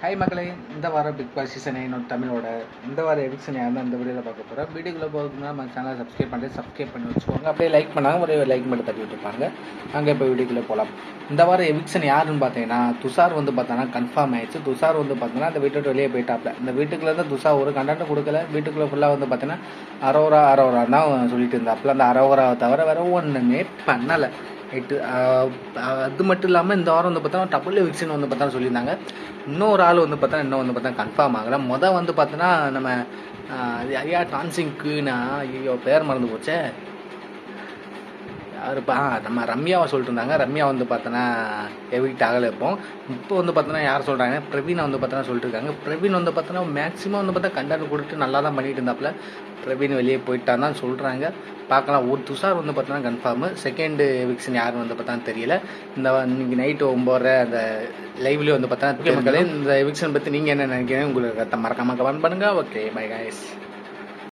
High மக்களே. இந்த வாரம் பிக் பாஸ் சீசன் என்னோட தமிழோட இந்த வாரம் எவிக்ஷன் யாருன்னா இந்த வீடியோவில் பார்க்க போகிறோம் வீடியோக்குள்ளே போகிறதுனா நம்ம சேனலை சப்ஸ்கிரைப் பண்ணிட்டு சப்ஸ்கிரைப் பண்ணி வச்சுக்கோங்க. அப்படியே லைக் பண்ணாங்க ஒரே லைக் மட்டும் தட்டி விட்டுருப்பாங்க அங்கே இப்போ வீடியோக்குள்ளே போகலாம் இந்த வாரம் எவிக்ஷன் யாருன்னு பார்த்தீங்கன்னா துஷார் வந்து பார்த்தோன்னா கன்ஃபார்ம் ஆயிடுச்சு. துஷார் வந்து பார்த்தோன்னா அந்த வீட்டை வெளியே போயிட்டாப்ல. இந்த வீட்டுக்குள்ளே தான் துஷார் ஒரு கண்டென்ட் கொடுக்கல. வீட்டுக்குள்ளே ஃபுல்லாக வந்து பார்த்தீங்கன்னா அரோரா அரோரா தான் சொல்லிட்டு இருந்தாப்புல அந்த அரோராவை தவிர வேறு ஒன்றுமே பண்ணலை. எட்டு அது மட்டும் இல்லாமல் இந்த வாரம் வந்து பார்த்தோன்னா டபுள் எவிக்ஷன் வந்து பார்த்தா சொல்லியிருந்தாங்க. இன்னொரு ஆள் வந்து பார்த்தா இன்னும் வந்து பார்த்தா கன்ஃபார்ம் ஆகலை. மொதல் வந்து பார்த்தோன்னா நம்ம அது ஐயா டான்சிங்க்குன்னா ஐயோ பேர் மறந்து போச்சே. யாருப்பா ஆ, நம்ம ரம்யாவை சொல்லிட்டு இருந்தாங்க ரம்யா வந்து பார்த்தோன்னா எவிக்ட் ஆகலை இப்போ இப்போ வந்து பார்த்தோன்னா யார் சொல்கிறாங்க பிரவீனை வந்து பார்த்தோன்னா சொல்லிட்டு இருக்காங்க பிரவீன் வந்து பார்த்தோன்னா மேக்ஸிமம் வந்து பார்த்தா கண்டென்ட் கொடுத்து நல்லா தான் பண்ணிட்டு இருந்தாப்புல. பிரவீன் வெளியே போயிட்டான் தான் சொல்கிறாங்க பார்க்கலாம். ஒரு துஷார் வந்து பார்த்தோன்னா கன்ஃபார்மு செகண்ட் எவிக்ஷன் யாருன்னு வந்து பார்த்தா தெரியல. இந்த இன்னைக்கு நைட்டு ஒம்போதரை அந்த லைவ்லேயே வந்து பார்த்தா மக்களே. இந்த எவிக்ஷன் பற்றி நீங்கள் என்ன நினைக்கிறீங்க? உங்களுக்கு கருத்தை மறக்காம கமெண்ட் பண்ணுங்கள் ஓகே பை காய்ஸ்